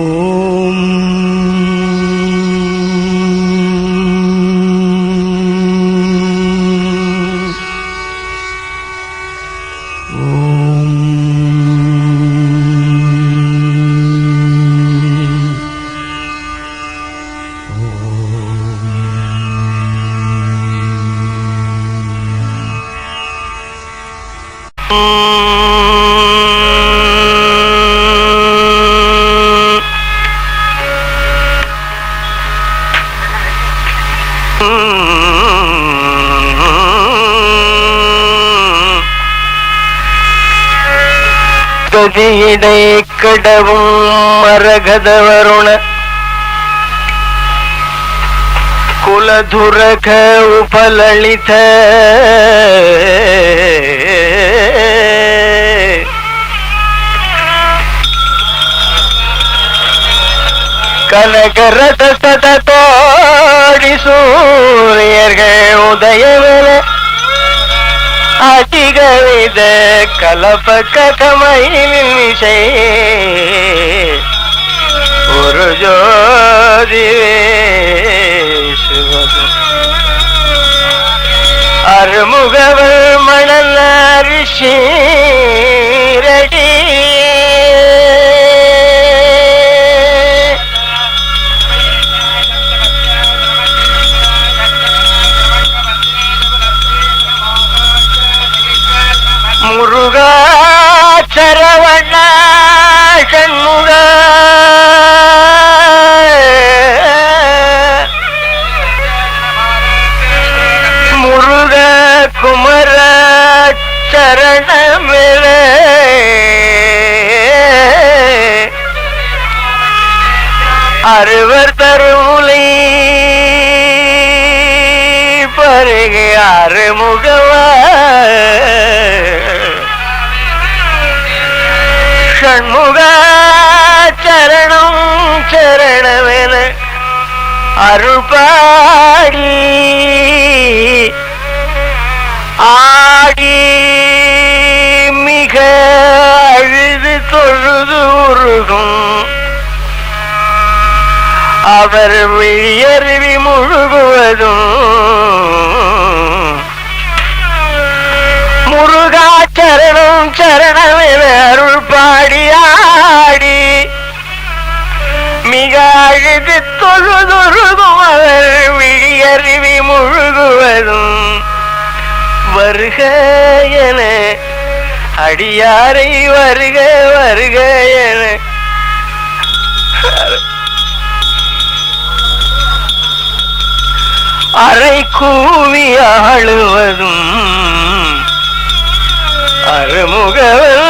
Oh. இடை கடவும் மரகதவருண. குலதுரக உபலளித கனகரத சததோடி சூரியர்கள் உதயவன அதிகவித கலப்பக்க கமையின் இசை ஒரு ஜோதிவே அருமுகவர் மணல் அரிசி. சரணமிர அறுவர் தருமுலை பருகை அறுமுகவா ஷண்முக சரணம் சரணமென அருள்பாடி. ஆடி அழுது தொழுது உருகும். அவர் விழியருவி முழுகுவதும் முருகா சரணம் சரணமென அருள் பாடி ஆடி. மிக அழுது தொழுதுருகும் அவர் விழியருவி முழுகுவதும். வருக என அடியாரை வருக வருக என. அரை கூவி ஆளுவதும் அருமுகவல்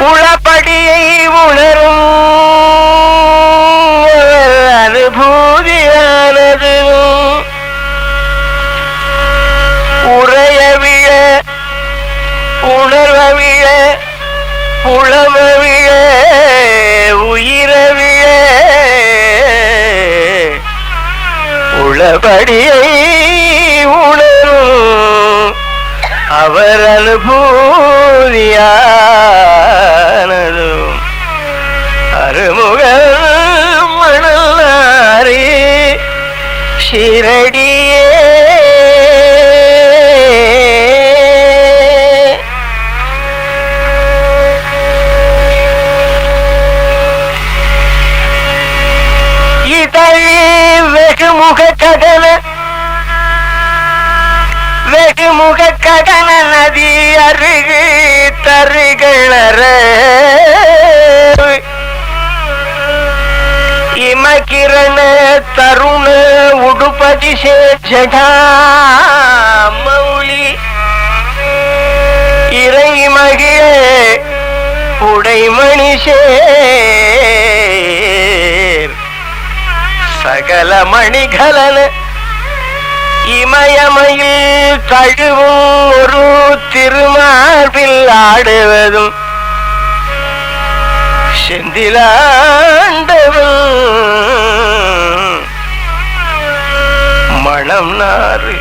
உளப்படியை உணரும். அனுபூதியானது உரைய உணர்வவிய புலமவிய உயிரவிய உளம உளபடியை உணரும். அவர் அனுபூதியா அழகு முக கடன நதி அருகு தருகளற. இமகிரண தருண உடுபதி சேஜடா மௌலி. இறை மகிழ உடைமணி சே சகல மணிகலன இமயமையில் தழுவும் ஒரு திருமார்பில் ஆடுவதும் செந்திலாண்டவன். மணம் நாறு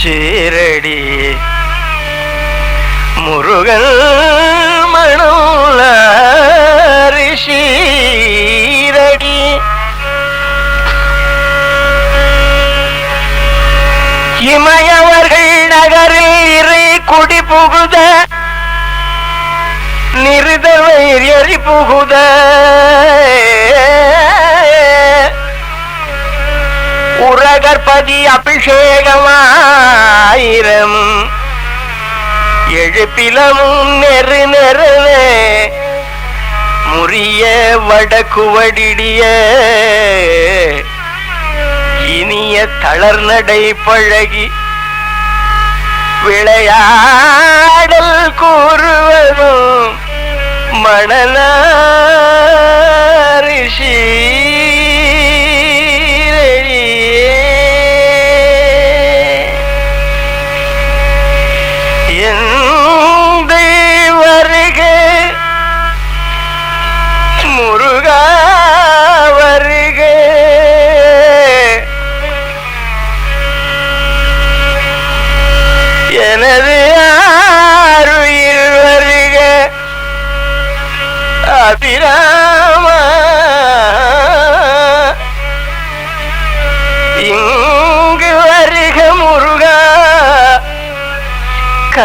சீரடி முருகன் மணம் ரிஷி இமயவர்கள் நகரில் இறை குடி புகுத நிறுதவைர் எரி புகுத. உரகற்பதி அபிஷேகமாயிரம் எழுப்பிலமும் நெரு நெருவே முறிய வடக்குவடிடிய இனிய தளர்நடை பழகி விளையாடல் கூறுவதும் மணலாரிஷி வருக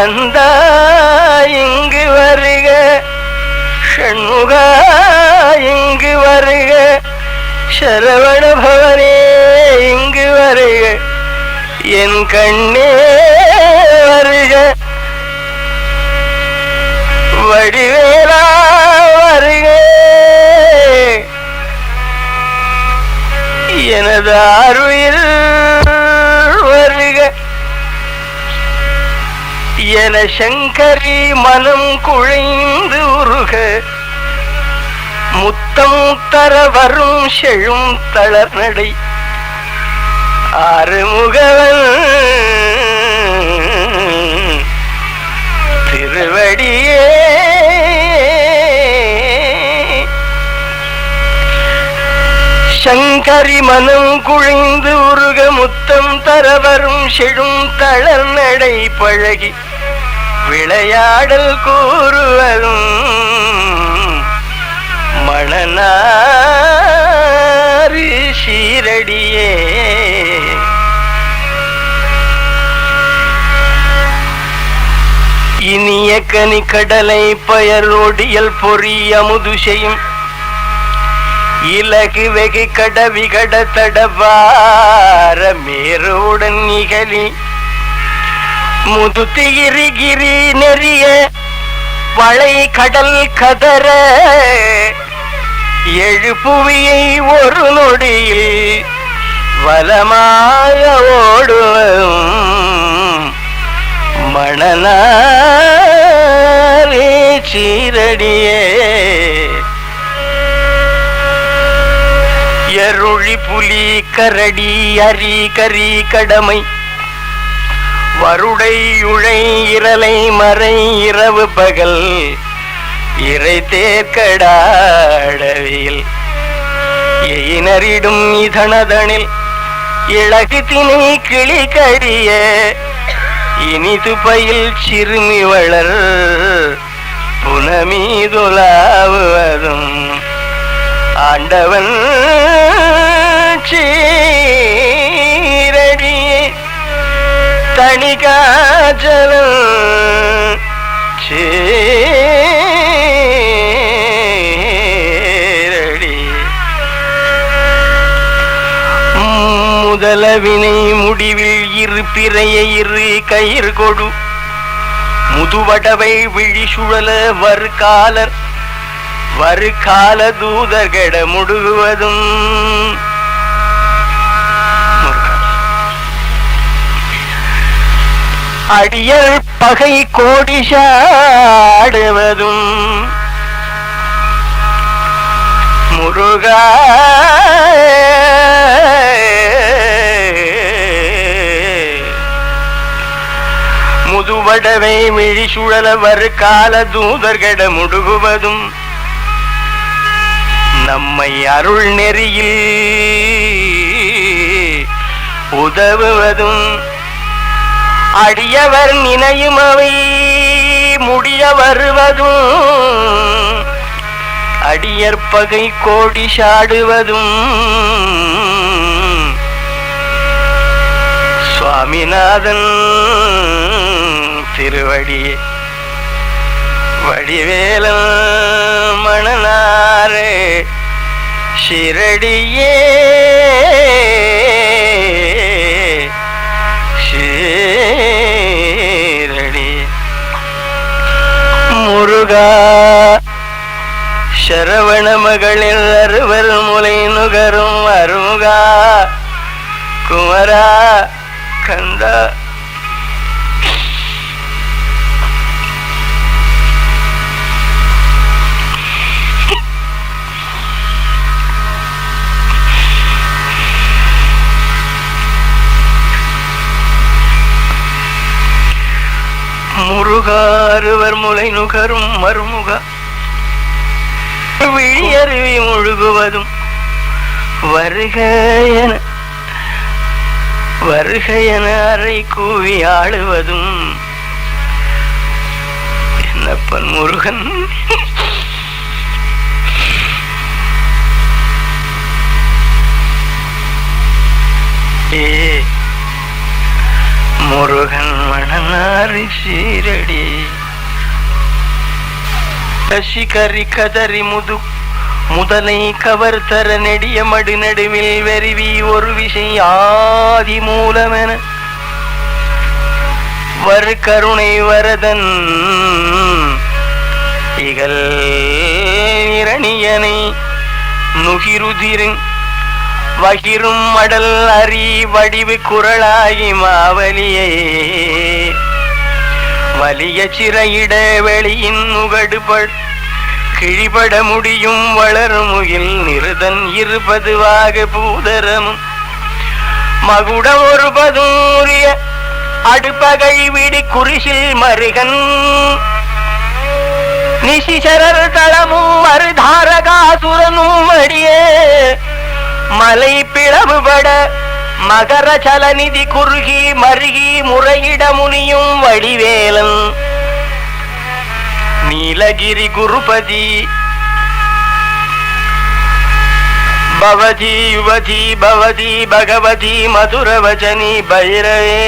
கந்தா இங்கு வருக. ஷண்முகா இங்கு வருக. சரவண பவனே இங்கு வருக. என் கண்ணே வருக. வடிவேலா வருக. எனது ஆருயில் என சங்கரி மனம் குழைந்து உருக. முத்தம் தர வரும் செழும் தளர்நடை. ஆறுமுகவன் திருவடியே. சங்கரி மனம் குழிந்து உருக. முத்தம் தரவரும் செழும் தளர் நடை பழகி. விளையாடல் கூறுவதும் மணனாரி சீரடியே இனிய கனி கடலை பயரோடியல் பொறிய அமுது செய்யும் இலகு வெகு கடவி கட மேரோடன் நிகழி முதுத்து கிரி நெறிய வளை கடல் கதற. எழுப்புவியை ஒரு நொடியில் வலமாக ஓடுவதும் மணனாரே சீரடியே. எருளி புலி கரடி அரி கரி கடமை வருடை உழை இரலை மறை இரவு பகல். இறை தேர்க்கடாடவியில் எயினரிடும் இதனதனில் இழகு திணை கிளி கடிய இனிது பயில் சிறுமி வளர் புனமீதுலாவுவதும் ஆண்டவன் சீ தணிகாஜலம் சீரடி முதலவினை முடிவில் இரு பிறைய இரு கயிறு கொடு. முதுவடவை விழி சுழல வருகாலர் வருகால தூதர்கட முடுகுவதும். அடியல் பகை கோடிஷாடுவதும் முருகா முதுவடவை மிழி சுழலவர் கால தூதர்கட முடுகுவதும். நம்மை அருள் நெறியில் உதவுவதும். அடியவர் நினையும் அவை முடிய வருவதும் அடியற்பகை கோடி சாடுவதும். சுவாமிநாதன் திருவடியே வடிவேலம் மணனாரே ஷிரடியே சரவண மகளிர் அறுவர் முலை நுகரும் அருகா குமரா கந்தா. முருகாருவர் முலை நுகரும் மருமுகா. விழியருவி முழுகுவதும் வருக என வருக என அறை கூவி ஆளுவதும் என்னப்பன் முருகன்? ஏ முருகன் மணனாரி சீரடி. சசிகரி கதறி முது முதலை கவர் தர நெடிய மடு நடுவில் வெறிவி ஒரு விசை ஆதி மூலமென. வரு கருணை வரதன் இகல் இரணியனை நுகிருதிரின் வகிரும் மடல் அறி வடிவு குரலாகி மாவலியே. வலிய சிறையிட வெளியின் முகடுபட் கிழிபட முடியும் வளர்முகில் நிருதன் இருபதுவாக பூதரமும். மகுட ஒரு பதூரிய அடுப்பகை விடி குறிசில் மருகன். நிசிசரர் தளமும் மறுதாரகாசுரனும் அடியே. மலை பிளவுபட மகர சலநிதி குறுகி மருகி முறையிட முனியும் வடிவேலன் நீலகிரி குருபதி பவதி யுவதி பவதி பகவதி மதுரவஜனி பைரவே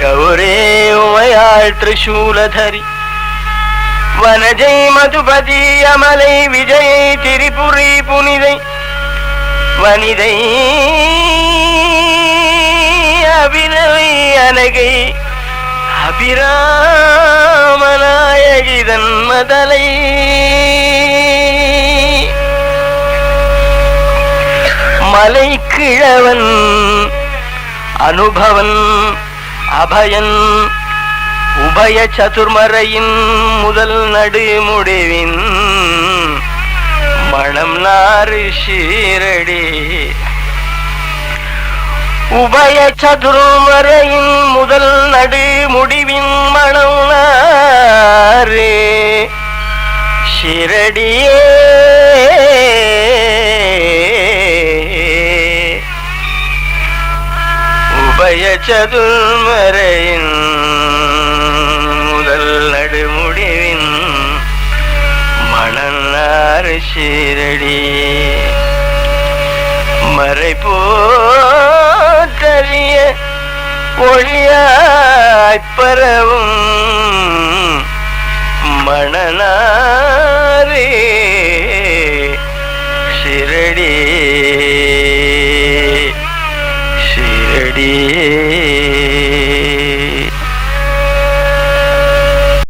கௌரே உமையாள் திரிசூலதரி வனஜை மதுபதி அமலை விஜயை திரிபுரி புனிதை வனிதை அபிரவை அனகை அபிராமநாயகிதன் மதலை. மலை கிழவன் அனுபவன் அபயன் உபய சதுர்மறையின் முதல் நடு முடிவின் மணம் நாறு ஷீரடி உபய சதுர்மறையின் முதல் நடு முடிவின் மணம் நாறு ஷிரடியே மறை சீரடி மறை போத்தறிய ஒளியாய் பரவும் மணனாரே.